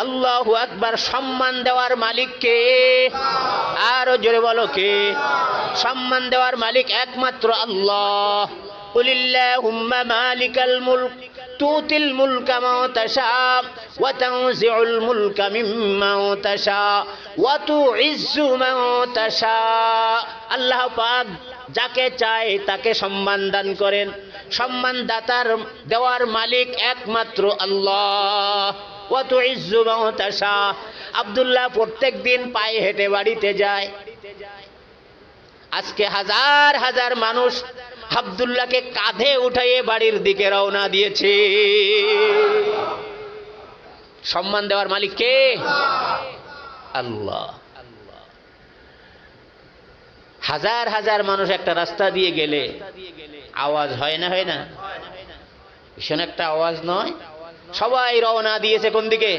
আল্লাহ একবার সম্মান দেওয়ার মালিক কে আরো জোরে বলো কে সম্মান দেওয়ার মালিক একমাত্র আল্লাহ কুলিল্লাহুম্মা মালিকাল মুলক تؤتي الملك ما تشاء وتنزع الملك ممن تشاء وتعز من تشاء আল্লাহ পাক যাকে চায় তাকে সম্মান দান করেন সম্মান দাতার দেওয়ার মালিক একমাত্র আল্লাহ আবদুল্লাহ প্রত্যেক দিন পায়ে হেঁটে বাড়িতে যায়। আজকে হাজার হাজার মানুষ আবদুল্লাহকে কাঁধে উঠাইয়ে বাড়ির দিকে রওনা দিয়েছে। সম্মান দেওয়ার মালিক কে? আল্লাহ। হাজার হাজার মানুষ একটা রাস্তা দিয়ে গেলে আওয়াজ হয় না হয় না? ভীষণ একটা আওয়াজ নয়? সবাই রওনা দিয়েছে কোন দিকে?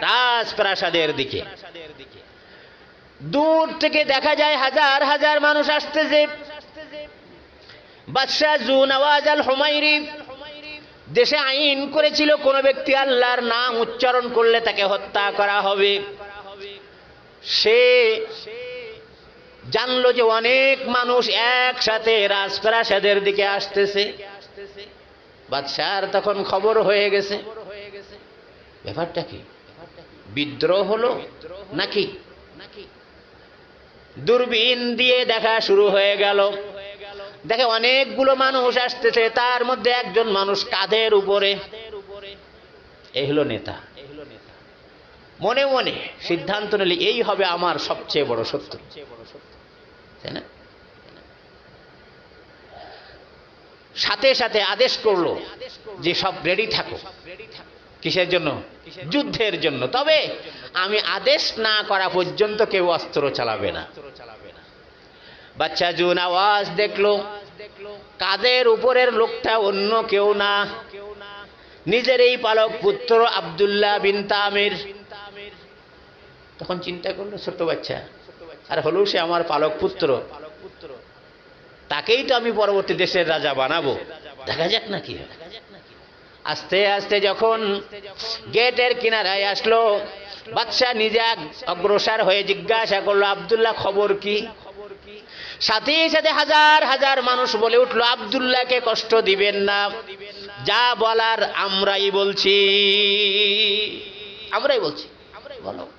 রাজপ্রাসাদের দিকে। দূর থেকে দেখা যায় হাজার হাজার মানুষ আসতেছে। বাদশাহ জু নওয়াজ আল হুমাইরি দেশে আইন করেছিল কোন ব্যক্তি আল্লাহর নাম উচ্চারণ করলে তাকে হত্যা করা হবে। সে জানলো যে অনেক মানুষ একসাথে রাজপ্রাসাদের দিকে আসতেছে। বাদশার তখন খবর হয়ে গেছে। ব্যাপারটা কি? বিদ্রোহ হলো নাকি দূরবীন দিয়ে দেখা শুরু হয়ে গেল। দেখে অনেকগুলো মানুষ আসতেছে, তার মধ্যে একজন মানুষ কাঁধের উপরে? এই হলো নেতা। মনে মনে সিদ্ধান্ত নিলে এই হবে আমার সবচেয়ে বড় শত্রু। তাই না? সাথে সাথে আদেশ করল যে সব রেডি থাকো কিসের জন্য? যুদ্ধের জন্য। তবে আমি আদেশ না করা পর্যন্ত কেউ অস্ত্র চালাবে না। বাচ্চা জুন আওয়াজ দেখল। কাদের উপরের লোকটা অন্য কেউ না। নিজের এই পালক পুত্র আবদুল্লাহ বিন তামির। তখন চিন্তা করল ছোট বাচ্চা, আর হলেও সে আমার পালক পুত্র। তাকেই তো আমি পরবর্তী দেশের রাজা বানাবো। দেখা যাক না কি আস্তে আস্তে যখন গেটের কিনারায় আসলো, বাদশাহ নিজে অগ্রসর হয়ে জিজ্ঞাসা করল, আবদুল্লাহ, খবর কি? সাথে সাথে হাজার হাজার মানুষ বলে উঠল, আবদুল্লাহকে কষ্ট দিবেন না। যা বলার আমরাই বলছি। আমরাই বলছি। আমরাই বলো।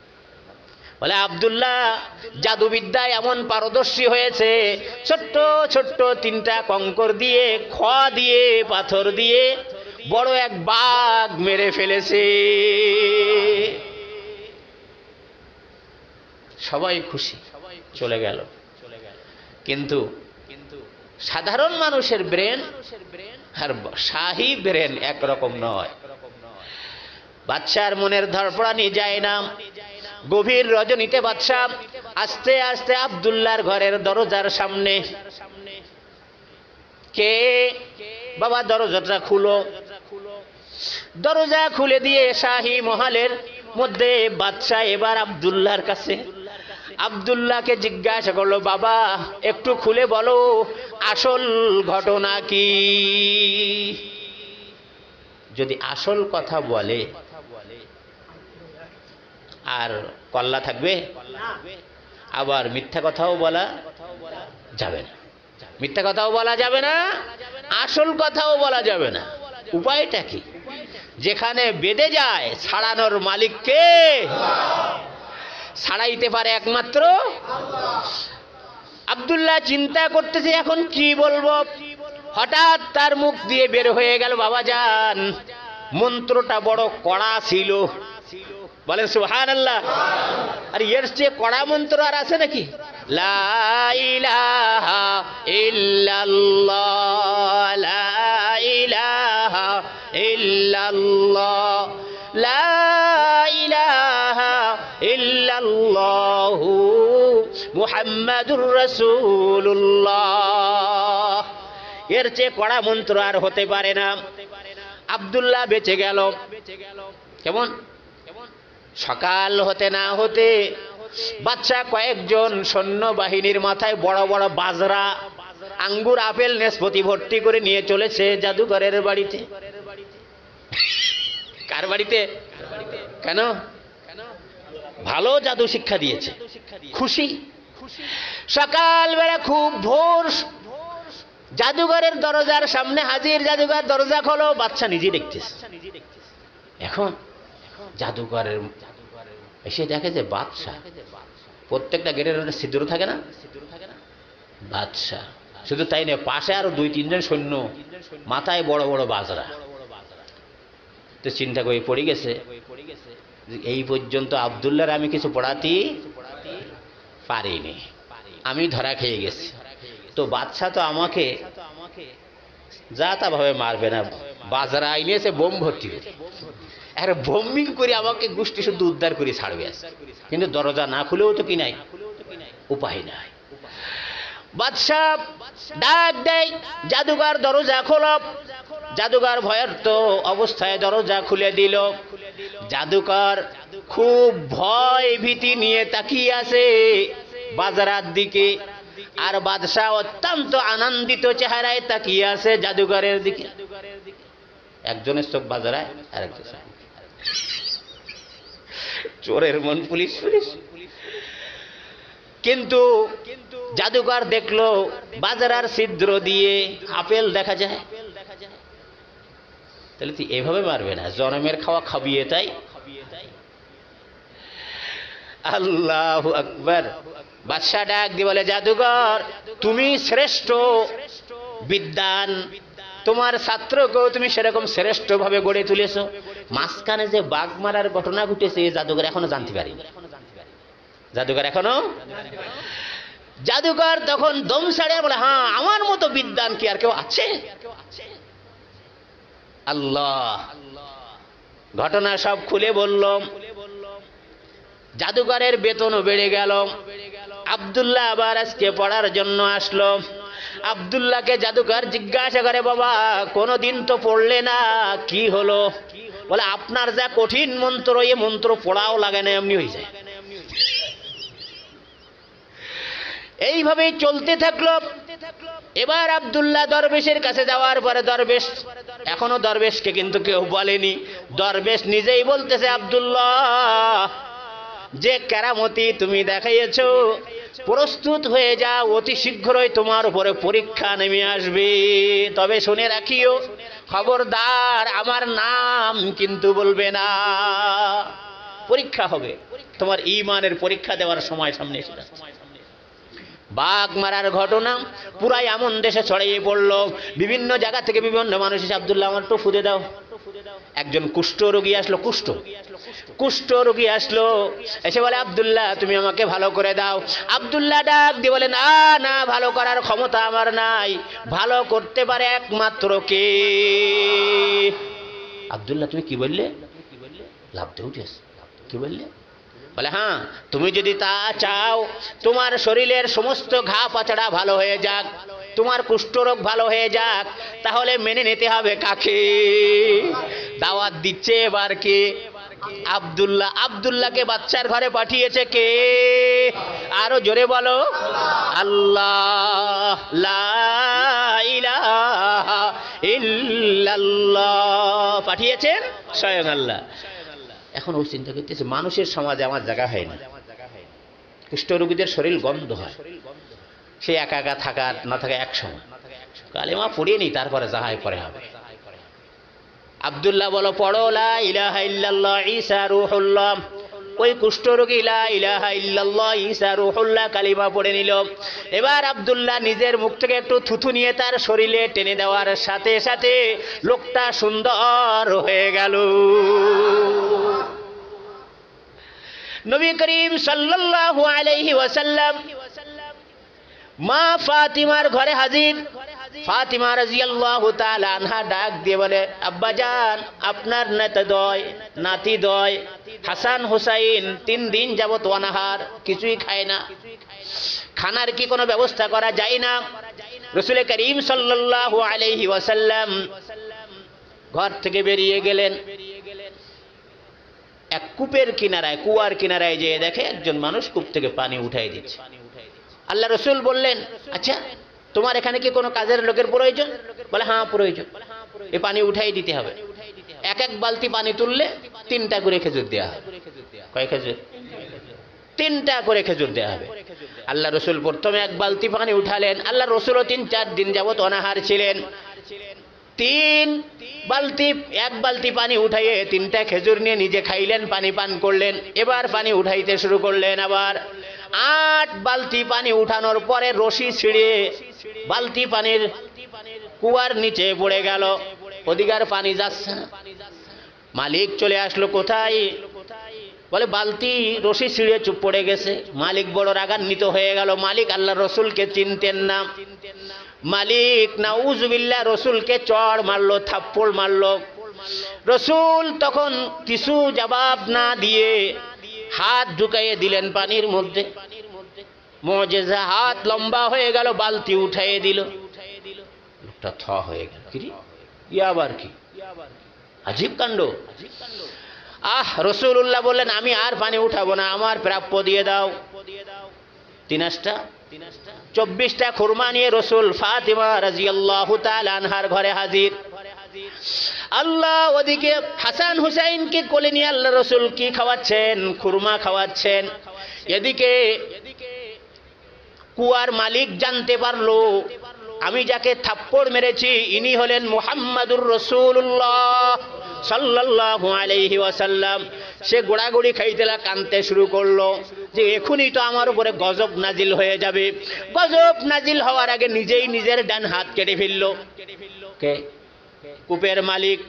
বলে, আবদুল্লাহ, জাদুবিদ্যায় এমন পারদর্শী হয়েছে, ছোট্ট ছোট্ট তিনটা কঙ্কর দিয়ে খ দিয়ে, পাথর দিয়ে, বড় এক বাঘ মেরে ফেলেছে। সবাই খুশি, চলে গেল। কিন্তু সাধারণ মানুষের ব্রেন আর শাহী ব্রেন একরকম নয়। বাচ্চার মনের ধরপড়ানি যায় না। গভীর রজনীতে বাদশাহ আস্তে আস্তে আবদুল্লাহর ঘরের দরজার সামনে। কে? বাবা, দরজাটা খুলো। দরজা খুলে দিয়ে শাহী মহালের মধ্যে বাদশাহ এবার আবদুল্লাহর কাছে। আবদুল্লাহকে জিজ্ঞাসা করল, বাবা, একটু খুলে বলো, আসল ঘটনা কি? যদি আসল কথা বলে আর কল্লা থাকবে? আবার মিথ্যা কথাও বলা যাবে না। মিথ্যা কথাও বলা যাবে না, আসল কথাও বলা যাবে না। উপায়টা কি? যেখানে বেঁধে যায় ছাড়ানোর মালিককে ছাড়াইতে পারে একমাত্র আবদুল্লাহ চিন্তা করতেছে, এখন কি বলব? হঠাৎ তার মুখ দিয়ে বের হয়ে গেল, বাবা যান মন্ত্রটা বড় কড়া ছিল। বলেন সুহান আল্লাহ আর, এর চেয়ে কড়া মন্ত্র আর আছে নাকি? মুহাম্মাদুর এর চেয়ে কড়া মন্ত্র আর হতে পারে না। আব্দুল্লাহ বেঁচে গেল। কেমন? সকাল হতে না হতে বাচ্চা কয়েকজন সৈন্যবাহিনীর মাথায় বড় বড় বাজরা, আঙ্গুর, আপেল, নেসপতি ভর্তি করে নিয়ে চলেছে জাদুঘরের বাড়িতে। কার বাড়িতে? কেন? ভালো জাদু শিক্ষা দিয়েছে। খুশি। সকালবেলা খুব ভোর জাদুঘরের দরজার সামনে হাজির জাদুঘর দরজা খোলো, বাচ্চা নিজে দেখতেছে। এখন জাদুঘরের এসে দেখে যে বাদশা প্রত্যেকটা গেটের মধ্যে সিঁদুর থাকে না? বাদশা শুধু তাই নয়, পাশে আরও দুই তিনজন সৈন্য, মাথায় বড় বড় বাজরা। তো চিন্তা করে পড়ে গেছে এই পর্যন্ত আবদুল্লার আমি কিছু পড়াতে পারিনি। আমি ধরা খেয়ে গেছি। তো বাদশাহ তো আমাকে যা তা ভাবে মারবে না। বাজরা আইনে এসে বোম ভর্তি করে। আর বোম্বিং করে আমাকে গোষ্ঠী শুদ্ধ উদ্ধার করে ছাড়বে। কিন্তু দরজা না খুলেও তো কি নাই? উপায় নাই। বাদশাহ ডাক দেয়, জাদুঘর দরজা খোলব জাদুঘর ভয়ের তো অবস্থায় দরজা খুলে দিল। জাদুকর খুব ভয় ভীতি নিয়ে তাকিয়ে আছে বাজারার দিকে। আর বাদশাহ অত্যন্ত আনন্দিত চেহারায় তাকিয়ে আছে জাদুঘরের দিকে। একজনের চোখ বাজারায় আর একজন চোরের মন পুলিশ পুলিশ। কিন্তু জাদুকর দেখল, বাজারার ছিদ্র দিয়ে আপেল দেখা যায়। তাহলে তুই এভাবে মারবে না, জনমের খাওয়া খাবিয়ে তাই। আল্লাহ আকবর। বাদশাহ ডাক দিয়ে বলে জাদুকর তুমি শ্রেষ্ঠ বিদ্যান। তোমার ছাত্রকেও তুমি সেরকম শ্রেষ্ঠ ভাবে গড়ে তুলেছো। মাঝখানে যে বাঘ মারার ঘটনা ঘটেছে, এই জাদুকর এখনও জানতে পারিনি জাদুকর এখনও? জাদুকর তখন দম ছাড়ে বলে হ্যাঁ আমার মতো বিদ্যান কি আর কেউ আছে? আল্লাহ। ঘটনা সব খুলে বললাম। জাদুকরের বেতনও বেড়ে গেল। আবদুল্লাহ আবার আজকে পড়ার জন্য আসলো। আবদুল্লাহকে জাদুঘর জিজ্ঞাসা করে, বাবা, কোনোদিন তো পড়লে না, কি হলো? বলে, আপনার যা কঠিন মন্ত্র, এ মন্ত্র পড়াও লাগে না, এমনি হয়ে যায়। এইভাবেই চলতে থাকল। এবার আবদুল্লাহ দরবেশের কাছে যাওয়ার পরে দরবেশ, এখনও দরবেশকে কিন্তু কেউ বলেনি। দরবেশ নিজেই বলতেছে, আবদুল্লাহ, যে কেরামতি তুমি দেখাইয়েছ প্রস্তুত হয়ে যাও, অতি শীঘ্রই তোমার উপরে পরীক্ষা নেমে আসবে। তবে শুনে রাখিও, খবরদার আমার নাম কিন্তু বলবে না। পরীক্ষা হবে, তোমার ইমানের পরীক্ষা দেওয়ার সময় সামনে এসে যাচ্ছে। বাঘ মারার ঘটনা, পুরাই এমন দেশে ছড়িয়ে পড়ল। বিভিন্ন জায়গা থেকে বিভিন্ন মানুষ আবদুল্লাহ আমার একটু ফুদে দাও। একজন কুষ্ঠ রোগী আসলো, কুষ্ঠ। কুষ্ঠ রোগী আসলো। এসে বলে, আবদুল্লাহ, তুমি আমাকে ভালো করে দাও। আবদুল্লাহ ডাক দিয়ে বলে, না না, ভালো করার ক্ষমতা আমার নাই। ভালো করতে পারে একমাত্র কে? আবদুল্লাহ, তুমি কি বললে? লাভ দিয়ে উঠেছ। কি বললে? বলে হ্যাঁ তুমি যদি তা চাও, তোমার শরীরের সমস্ত ঘা পাচড়া ভালো হয়ে যাক, তোমার কুষ্ঠরোগ ভালো হয়ে যাক, তাহলে মেনে নিতে হবে কাকে? দাওয়াত দিচ্ছে এবার কে? আবদুল্লাহ, আবদুল্লাহকে বাচ্চার ঘরে পাঠিয়েছে কে? আরও জোরে বলো। আল্লাহ ইল্লাল্লাহ। পাঠিয়েছেন? স্বয়ং আল্লাহ। এখন ও চিন্তা করতেছে, মানুষের সমাজে আমার জায়গা হয় না কুষ্ঠরোগীদের শরীর গন্ধ হয়। সে একা একা থাকা না থাকা এক সময়। কালেমা পড়িয়ে নি তারপরে যাহাই পরে হবে। আবদুল্লাহ বলো, পড়ো, লা ওই কুষ্ঠরোগী লা ইলাহা ইল্লাল্লাহ রূহুল্লাহ, কালিমা পড়ে নিল। এবার আবদুল্লাহ নিজের মুখ থেকে একটু থুথু নিয়ে তার শরীরে টেনে দেওয়ার সাথে সাথে লোকটা সুন্দর হয়ে গেল। নবী করিম সাল্লাল্লাহু আলাইহি ওয়াসাল্লাম মা ফাতিমার ঘরে হাজির। ফাতিমা রাজিয়াল্লাহু তাআলা আনহা ডাক দিয়ে বলে আব্বাজান আপনার নেতা দয়, নাতি দয়, হাসান হুসাইন তিন দিন যাবত অনাহার, কিছুই খায় না। খানার কি কোনো ব্যবস্থা করা যায় না? রসুল করিম সাল্লাল্লাহু আলাইহি ওয়াসাল্লাম ঘর থেকে বেরিয়ে গেলেন। এক কূপের কিনারায়, কুয়ার কিনারায় যেয়ে দেখে একজন মানুষ কূপ থেকে পানি উঠাই দিচ্ছে। আল্লাহ রসুল বললেন আচ্ছা তোমার এখানে কি কোনো কাজের লোকের প্রয়োজন? বলে হ্যাঁ প্রয়োজন। এই পানি উঠাই দিতে হবে। এক এক বালতি পানি তুললে তিনটা করে খেজুর দেওয়া হবে কয় খেজুর? তিনটা করে খেজুর দেওয়া হবে। আল্লাহ রসুল প্রথমে এক বালতি পানি উঠালেন। আল্লাহ রসুলও তিন, চার দিন যাবত অনাহার ছিলেন। তিন বালতি, এক বালতি পানি উঠাইয়ে তিনটা খেজুর নিয়ে নিজে খাইলেন, পানি পান করলেন। এবার পানি উঠাইতে শুরু করলেন আবার। আট বালতি পানি উঠানোর পরে রশি ছিঁড়ে বালতি পানির কুয়ার নিচে পড়ে গেল। অধিকার পানি যাচ্ছে না। মালিক চলে আসলো কোথায়? বলে, বালতি রশি ছিঁড়ে চুপ পড়ে গেছে। মালিক বড় রাগান্বিত হয়ে গেল। মালিক আল্লাহ রসুলকে চিনতেন না। মালিক নাউজবিল্লা রসুলকে চড় মারলো, থাপ্পড় মারলো। রসুল তখন কিছু জবাব না দিয়ে হাত ঢুকাইয়ে দিলেন পানির মধ্যে। মজেজা হাত লম্বা হয়ে গেল, বালতি উঠাইয়ে দিল। লোকটা থ হয়ে গেল। কি রে? ই আবার কি? আজীব কাণ্ড। আহ রসুল্লাহ বললেন, আমি আর পানি উঠাবো না, আমার প্রাপ্য দিয়ে দাও। তিনাসটা চব্বিশটা খুরমা নিয়ে রসুল ফাতিমা রাজিয়াল্লাহু তাআলা আনহার ঘরে হাজির। আল্লাহ ওদিকে হাসান হুসাইনকে কোলে নিয়ে আল্লাহ রসুল কি খাওয়াচ্ছেন? খুরমা খাওয়াচ্ছেন। এদিকে কুয়ার মালিক জানতে পারল। আমি যাকে থাপ্পড় মেরেছি, ইনি হলেন মুহাম্মাদুর রসুল্লাহ ওয়াসাল্লাম। সে গোড়াগুড়ি খাইতেলা কানতে শুরু করল যে এখনই তো আমার উপরে গজব নাজিল হয়ে যাবে। গজব নাজিল হওয়ার আগে নিজেই নিজের ডান হাত কেটে ফেলল। কে? কূপের মালিক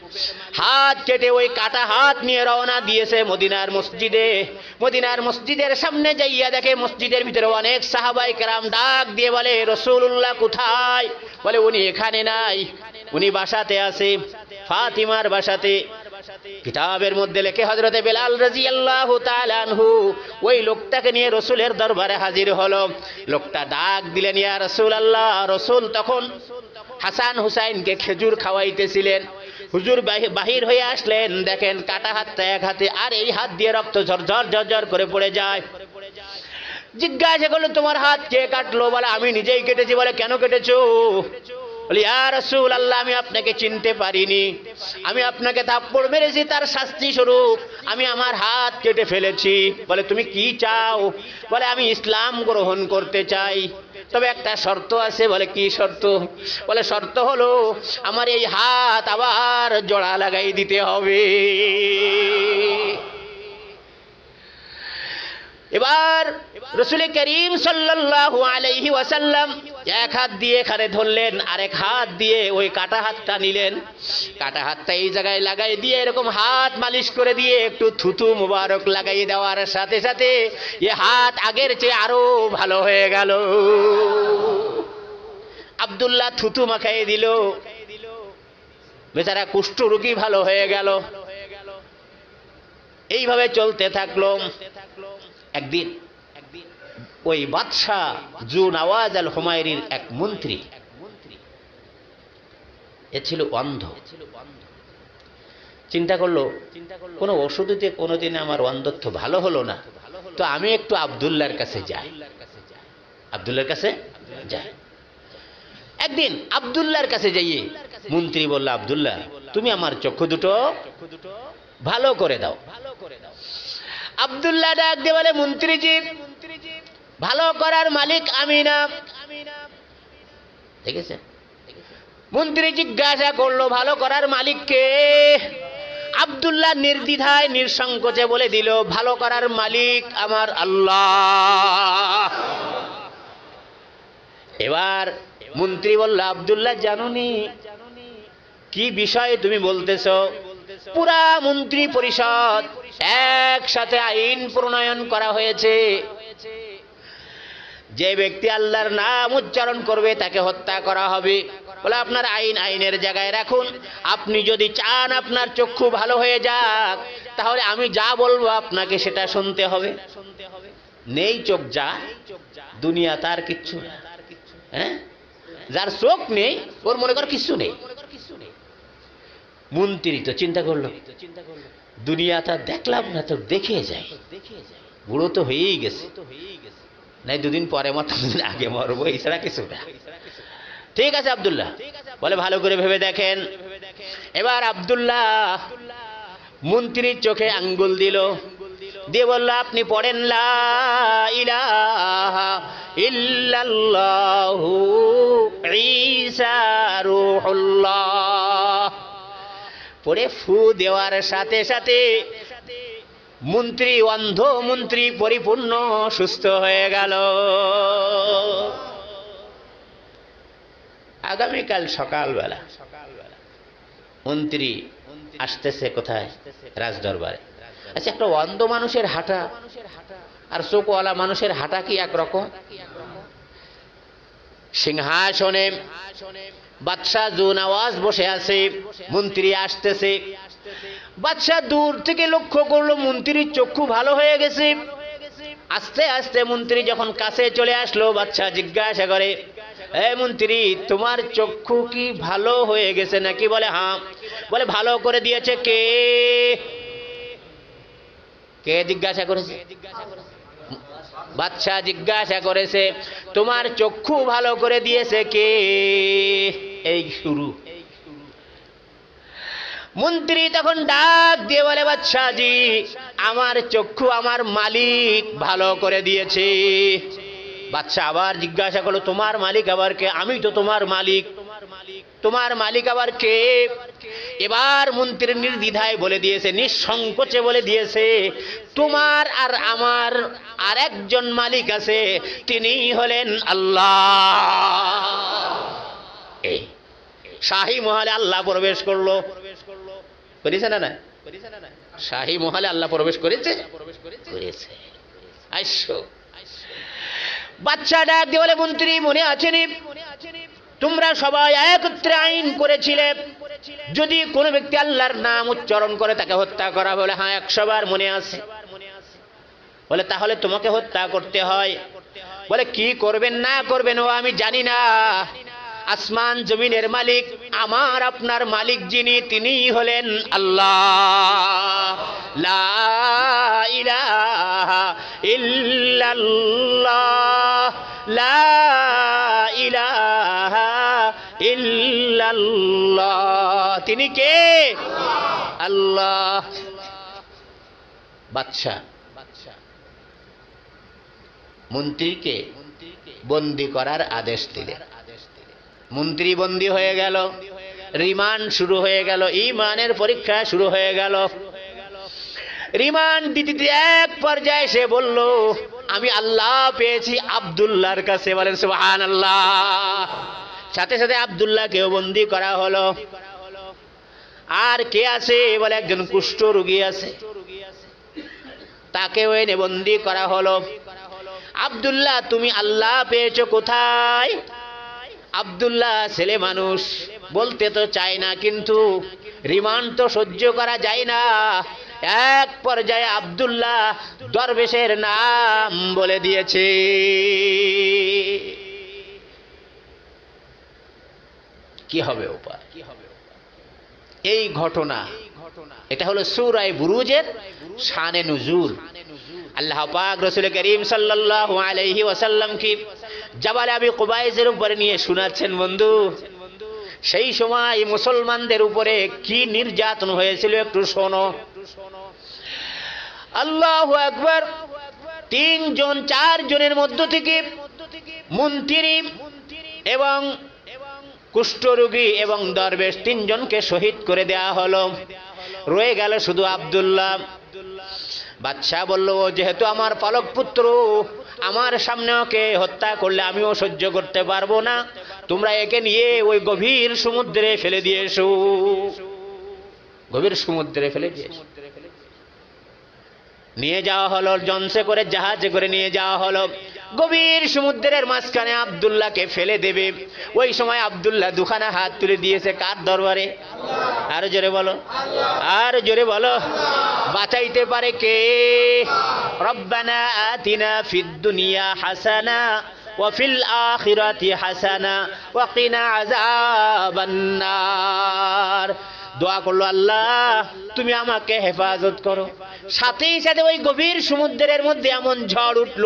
হাত কেটে ওই কাটা হাত নিয়ে রওনা দিয়েছে মদিনার মসজিদে। মদিনার মসজিদের সামনে যাইয়া দেখে মসজিদের ভিতরে অনেক সাহাবাই কেরাম ডাক দিয়ে বলে রসুল্লাহ কোথায়? বলে, উনি এখানে নাই। উনি বাসাতে আছে, ফাতিমার বাসাতে। কিতাবের মধ্যে লেখে হজরতে বেলাল রাজি আল্লাহ আনহু। ওই লোকটাকে নিয়ে রসুলের দরবারে হাজির হলো। লোকটা ডাক দিলেন, ইয়া রসুল আল্লাহ রসুল তখন হাসান হুসাইনকে খেজুর খাওয়াইতেছিলেন। হুজুর বাহি- বাহির হয়ে আসলেন, দেখেন কাটা হাতটা এক হাতে, আর এই হাত দিয়ে রক্ত ঝরঝর ঝরঝর করে পড়ে যায়। জিজ্ঞাসা করল, তোমার হাত কে কাটলো? বলে, আমি নিজেই কেটেছি। বলে, কেন কেটেছো? বলি আর রসুল আল্লাহ আমি আপনাকে চিনতে পারিনি। আমি আপনাকে থাপ্পড় মেরেছি, তার শাস্তি স্বরূপ। আমি আমার হাত কেটে ফেলেছি। বলে, তুমি কি চাও? বলে, আমি ইসলাম গ্রহণ করতে চাই। তবে একটা শর্ত আছে, বলে কি শর্ত? বলে শর্ত হলো, আমার এই হাত আবার জোড়া লাগাই দিতে হবে। এবার রসুল করিম আলাইহি ওয়াসাল্লাম এক হাত দিয়ে এখানে ধরলেন, আরেক হাত দিয়ে ওই কাটা হাতটা নিলেন। কাটা হাতটা এই জায়গায় লাগাই দিয়ে এরকম হাত মালিশ করে দিয়ে একটু থুতু মুবারক লাগাই দেওয়ার সাথে সাথে এ হাত আগের চেয়ে আরও ভালো হয়ে গেল। আব্দুল্লাহ থুতু মাখাই দিল। বেচারা কুষ্ঠ রুগী ভালো হয়ে গেল। এইভাবে চলতে থাকল। একদিন ওই বাদশাহ জু নওয়াজ আল হুমায়ুরির এক মন্ত্রী। এ ছিল অন্ধ। চিন্তা করল, কোনো ওষুধেতে কোনোদিন আমার অন্ধত্ব ভালো হলো না। তো আমি একটু আবদুল্লার কাছে যাই। আবদুল্লার কাছে যাই। একদিন আবদুল্লার কাছে যাইয়ে মন্ত্রী বলল, আবদুল্লাহ, তুমি আমার চক্ষু দুটো ভালো করে দাও ভালো করে দাও। আবদুল্লাহ ডাক দিয়ে বলে মন্ত্রীজি ভালো করার মালিক আমি না। ঠিক আছে মন্ত্রী জিজ্ঞাসা করল, ভালো করার মালিককে আবদুল্লাহ নির্দ্বিধায়, নিঃসংকোচে বলে দিল, ভালো করার মালিক আমার আল্লাহ। এবার মন্ত্রী বলল, আবদুল্লাহ, জানুনি কি বিষয়ে তুমি বলতেছ? পুরা মন্ত্রী পরিষদ একসাথে আইন প্রণয়ন করা হয়েছে। যে ব্যক্তি আল্লাহর নাম উচ্চারণ করবে, তাকে হত্যা করা হবে। বলে আপনার আইন আইনের জায়গায় রাখুন। আপনি যদি চান আপনার চক্ষু ভালো হয়ে যাক, তাহলে আমি যা বলব আপনাকে সেটা শুনতে হবে। নেই চোখ যা, দুনিয়া তার কিচ্ছু। হ্যাঁ? যার চোখ নেই, ওর মনে কর কিচ্ছু নেই। মন্ত্রী তো চিন্তা করল চিন্তা করল। দুনিয়াটা দেখলাম না তো দেখে যাই। বুড়ো তো হয়েই গেছে। নাই, দুদিন পরে মর দুদিন আগে মরবো এছাড়া কিছু না। ঠিক আছে, আবদুল্লাহ। বলে ভালো করে ভেবে দেখেন। এবার আবদুল্লাহ মন্ত্রীর চোখে আঙ্গুল দিল। দিয়ে বলল, আপনি পড়েন লা ইলাহা ইল্লাল্লাহু ঈসা রূহুল্লাহ। পড়ে ফু দেওয়ার সাথে সাথে মন্ত্রী অন্ধ মন্ত্রী পরিপূর্ণ সুস্থ হয়ে গেল। আগামীকাল সকালবেলা মন্ত্রী আসতেছে কোথায়? রাজদরবারে। আচ্ছা একটা অন্ধ মানুষের হাঁটা আর চোখওয়ালা মানুষের হাঁটা কি একরকম? সিংহাসনে বাদশাহ জুনাওয়াজ বসে আছে, মন্ত্রী আসতেছে। বাদশাহ দূর থেকে লক্ষ্য করল মন্ত্রীর চক্ষু ভালো হয়ে গেছে। আস্তে আস্তে মন্ত্রী যখন কাছে চলে আসলো বাচ্চা জিজ্ঞাসা করে, এ মন্ত্রী, তোমার চক্ষু কি ভালো হয়ে গেছে নাকি? বলে হ্যাঁ। বলে, ভালো করে দিয়েছে কে? কে জিজ্ঞাসা করেছে? বাচ্চা জিজ্ঞাসা করেছে, তোমার চক্ষু ভালো করে দিয়েছে কে? এই শুরু। মন্ত্রী তখন ডাক দিয়ে বলে বাচ্চাজি আমার চক্ষু আমার মালিক ভালো করে দিয়েছে। বাচ্চা আবার জিজ্ঞাসা করল, তোমার মালিক আবার কে? আমি তো তোমার মালিক। তোমার মালিক আবার কে? এবার মন্ত্রী নির্দ্বিধায় বলে দিয়েছে, নিঃসংকোচে বলে দিয়েছে, তোমার আর আমার আর একজন মালিক আছে তিনি হলেন আল্লাহ। শাহী মহলে আল্লাহ প্রবেশ করল। না শাহী মহলে আল্লাহ প্রবেশ করেছে? করেছে। আইসো। বাচ্চা ডাক মন্ত্রী মনে তোমরা সবাই একত্রে আইন করেছিলে। যদি কোনো ব্যক্তি আল্লাহর নাম উচ্চারণ করে তাকে হত্যা করা বলে হ্যাঁ একশো বার মনে আছে। বলে, তাহলে তোমাকে হত্যা করতে হয়। বলে, কি করবেন না করবেন ও আমি জানি না। আসমান জমিনের মালিক, আমার আপনার মালিক যিনি, তিনি হলেন আল্লাহ। লা তিনি কে? আল্লাহ। বাদশা। মন্ত্রীকে বন্দি করার আদেশ দিলেন। মন্ত্রী বন্দি হয়ে গেল। রিমান্ড শুরু হয়ে গেল। ইমানের পরীক্ষা শুরু হয়ে গেল। রিমান্ড দিতে এক পর্যায়ে সে বলল, আমি আল্লাহ পেয়েছি আব্দুল্লাহর কাছে। বলেন সুবহান আল্লাহ সাথে সাথে আব্দুল্লাহকেও বন্দি করা হলো। আর কে আছে বলে একজন কুষ্ঠ রোগী আছে। তাকেও এনে বন্দি করা হলো। আব্দুল্লাহ, তুমি আল্লাহ পেয়েছ কোথায়? আব্দুল্লাহ ছেলে মানুষ, বলতে তো চায় না, কিন্তু রিমান্ড তো সহ্য করা যায় না। এক পর্যায়ে আব্দুল্লাহ দরবেশের নাম বলে দিয়েছে। কি হবে উপায় কি হবে এই ঘটনা, এটা হলো সুরায় বুরুজের শানে নুজুল। আল্লাহ পাক রসুল করিম সাল্লাল্লাহু আলাইহি ওয়াসাল্লাম কি জাবাল আবি কুবাইজের উপরে নিয়ে শোনাচ্ছেন, বন্ধু। সেই সময় মুসলমানদের উপরে কি নির্যাতন হয়েছিল একটু শোনো। আল্লাহু আকবার। তিনজন, চারজনের মধ্য থেকে মন্ত্রী এবং কুষ্ঠরোগী এবং দরবেশ তিনজনকে শহীদ করে দেয়া হলো। রয়ে গেল শুধু আব্দুল্লাহ। বাদশাহ বলল যেহেতু আমার পালক পুত্র, আমার সামনে ওকে হত্যা করলে আমিও সহ্য করতে পারব না। তোমরা একে নিয়ে ওই গভীর সমুদ্রে ফেলে দিয়ে গভীর সমুদ্রে ফেলে দিয়ে। নিয়ে যাওয়া হলো জনসে করে জাহাজে করে নিয়ে যাওয়া হলো। গভীর সমুদ্রের মাঝখানে আব্দুল্লাহকে ফেলে দেবে ওই সময় আব্দুল্লাহ দুখানা হাত তুলে দিয়েছে কার দরবারে আরো জোরে বলো আর জোরে বলো বাঁচাইতে পারে কে রব্বানা আতিনা ফিদ দুনিয়া হাসানা وفي الآخرة حسنة وقنا عذاب النار দোয়া করল, আল্লাহ, তুমি আমাকে হেফাজত করো। সাথেই সাথে ওই গভীর সমুদ্রের মধ্যে এমন ঝড় উঠল,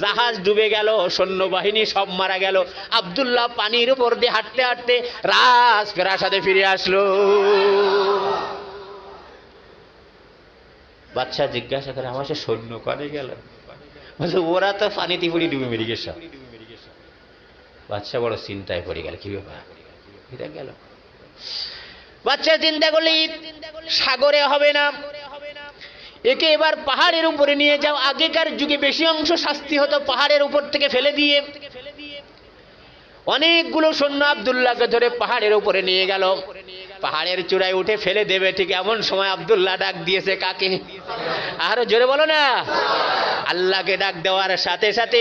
জাহাজ ডুবে গেল, সৈন্যবাহিনী সব মারা গেল। আব্দুল্লাহ পানির উপর দিয়ে হাঁটতে হাঁটতে রাজ সাথে ফিরে আসলো। বাচ্চা জিজ্ঞাসা করে, আমার সে সৈন্য করে গেল? বলছে, ওরা তো পানিতে পড়ি ডুবে মেরে গেছে। বাচ্চা বড় চিন্তায় পড়ে গেল, কি ব্যাপার? গেল? বাচ্চা চিন্তা করলে সাগরে হবে না। একে এবার পাহাড়ের উপরে নিয়ে যাও। আগেকার যুগে বেশি অংশ শাস্তি হতো পাহাড়ের উপর থেকে ফেলে দিয়ে। অনেকগুলো সৈন্য আবদুল্লাহকে ধরে পাহাড়ের উপরে নিয়ে গেল। পাহাড়ের চূড়ায় উঠে ফেলে দেবে। ঠিক এমন সময় আবদুল্লাহ ডাক দিয়েছে, কাকে? আরও জোরে বলো না। আল্লাহকে ডাক দেওয়ার সাথে সাথে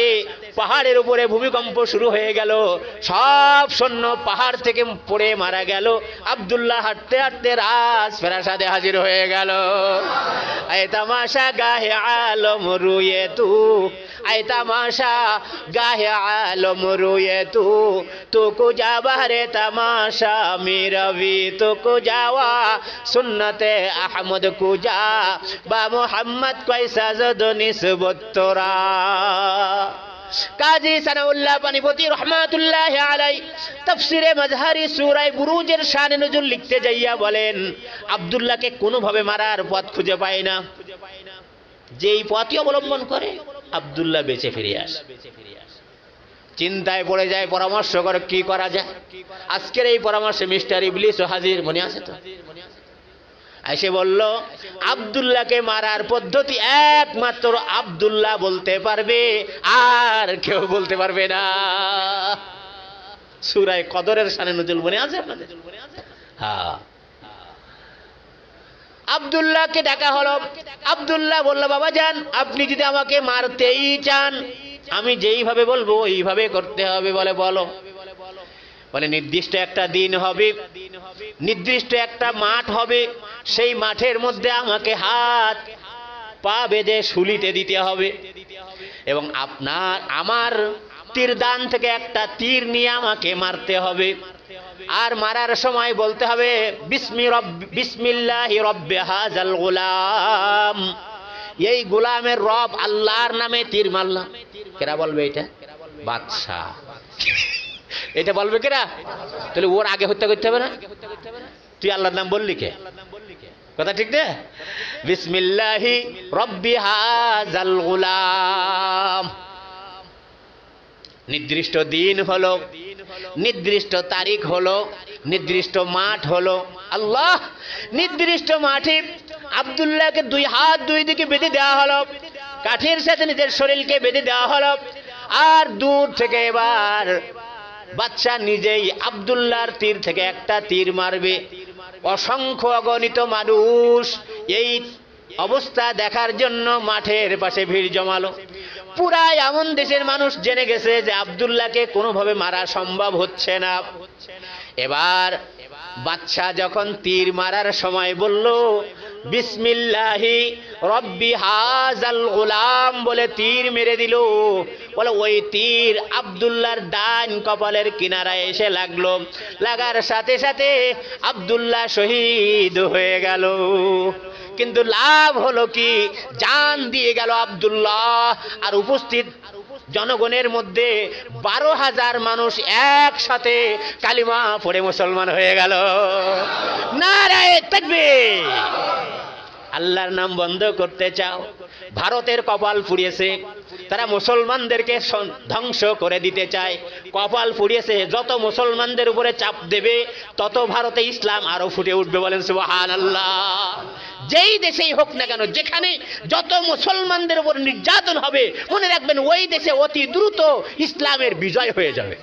পাহাড়ের উপরে ভূমিকম্প শুরু হয়ে গেল। সব সৈন্য পাহাড় থেকে পড়ে মারা গেল। আবদুল্লাহ হাঁটতে হাঁটতে রাজ ফেরাসাদে হাজির হয়ে গেল। আয় তামাশা গাহে আলম রুয়ে তু, আয় তামাশা গাহে আলম রুয়ে তু তো কো যাবা রে তামাশা মিরবি তো কো যাওয়া সুন্নতে আহমদ কুজা বা মোহাম্মদ কয়সা যদ নিসবত কাজী সানাউল্লাহ পানিপতি রহমাতুল্লাহ আলাই তফসিরে মাজহারি সুরায় বুরুজের শানে নজরুল লিখতে যাইয়া বলেন, আব্দুল্লাহকে কোনোভাবে মারার পথ খুঁজে পায় না। যেই পথই অবলম্বন করে, আব্দুল্লাহ বেঁচে ফিরে আসে। চিন্তায় পড়ে যায়, পরামর্শ করে, কি করা যায়? আজকের এই পরামর্শে মিস্টার ইবলিস হাজির মনে আছে তো? এসে বলল, আব্দুল্লাহকে মারার পদ্ধতি একমাত্র আব্দুল্লাহ বলতে পারবে, আর কেউ বলতে পারবে না। সুরায় কদরের সানে নজুল মনে আছে আপনাদের? হ্যাঁ। আব্দুল্লাহকে ডাকা হলো। আব্দুল্লাহ বলল, বাবা যান, আপনি যদি আমাকে মারতেই চান, আমি যেইভাবে বলব, ওইভাবে করতে হবে বলে বলো। বলে নির্দিষ্ট একটা দিন হবে, নির্দিষ্ট একটা মাঠ হবে, সেই মাঠের মধ্যে আমাকে হাত পা বেঁধে শুলিতে দিতে হবে। এবং আপনার, আমার তীর দান থেকে একটা তীর নিয়ে আমাকে মারতে হবে। আর মারার সময় বলতে হবে বিসমিল্লাহি রব্বে হাজাল গোলাম। এই গোলামের রব আল্লাহর নামে তীর মারলাম। কেরা বলবে এটা? বাদশাহ। এটা বলবে কেরা? তাহলে ওর আগে হত্যা করতে হবে না? তুই আল্লাহর নাম বললি কে? কথা ঠিক না? বিসমিল্লাহি রব্বি হাজাল গোলাম। নির্দিষ্ট দিন হলো, নির্দিষ্ট তারিখ হলো, নির্দিষ্ট মাঠ হলো। আল্লাহ, নির্দিষ্ট মাঠে আব্দুল্লাহকে দুই হাত দুই দিকে বেঁধে দেওয়া হলো। কাঠের সাথে নিজের শরীরকে বেঁধে দেওয়া হলো। আর দূর থেকে এবার বাচ্চা নিজেই আবদুল্লার তীর থেকে একটা তীর মারবে। অসংখ্য অগণিত মানুষ এই অবস্থা দেখার জন্য মাঠের পাশে ভিড় জমালো। পুরাই এমন দেশের মানুষ জেনে গেছে যে আবদুল্লাহকে কোনোভাবে মারা সম্ভব হচ্ছে না। এবার বাচ্চা যখন তীর মারার সময় বলল, বিসমিল্লাহি রব্বি হাজাল গোলাম বলে তীর মেরে দিল। বলে ওই তীর আব্দুল্লাহর ডান কপালের কিনারায় এসে লাগল। লাগার সাথে সাথে আব্দুল্লাহ শহীদ হয়ে গেল। কিন্তু লাভ হলো কি? জান দিয়ে গেল আব্দুল্লাহ। আর উপস্থিত জনগণের মধ্যে বারো হাজার মানুষ একসাথে কালিমা পড়ে মুসলমান হয়ে গেল। নারায় আল্লাহর নাম বন্ধ করতে চাও, ভারতের কপাল পুড়িয়েছে তারা মুসলমানদেরকে ধ্বংস করে দিতে চায়। কপাল পুড়িয়েছে যত মুসলমানদের উপরে চাপ দেবে, তত ভারতে ইসলাম আরও ফুটে উঠবে বলেন সুবাহান আল্লাহ যেই দেশেই হোক না কেন, যেখানে যত মুসলমানদের উপর নির্যাতন হবে, মনে রাখবেন ওই দেশে অতি দ্রুত ইসলামের বিজয় হয়ে যাবে।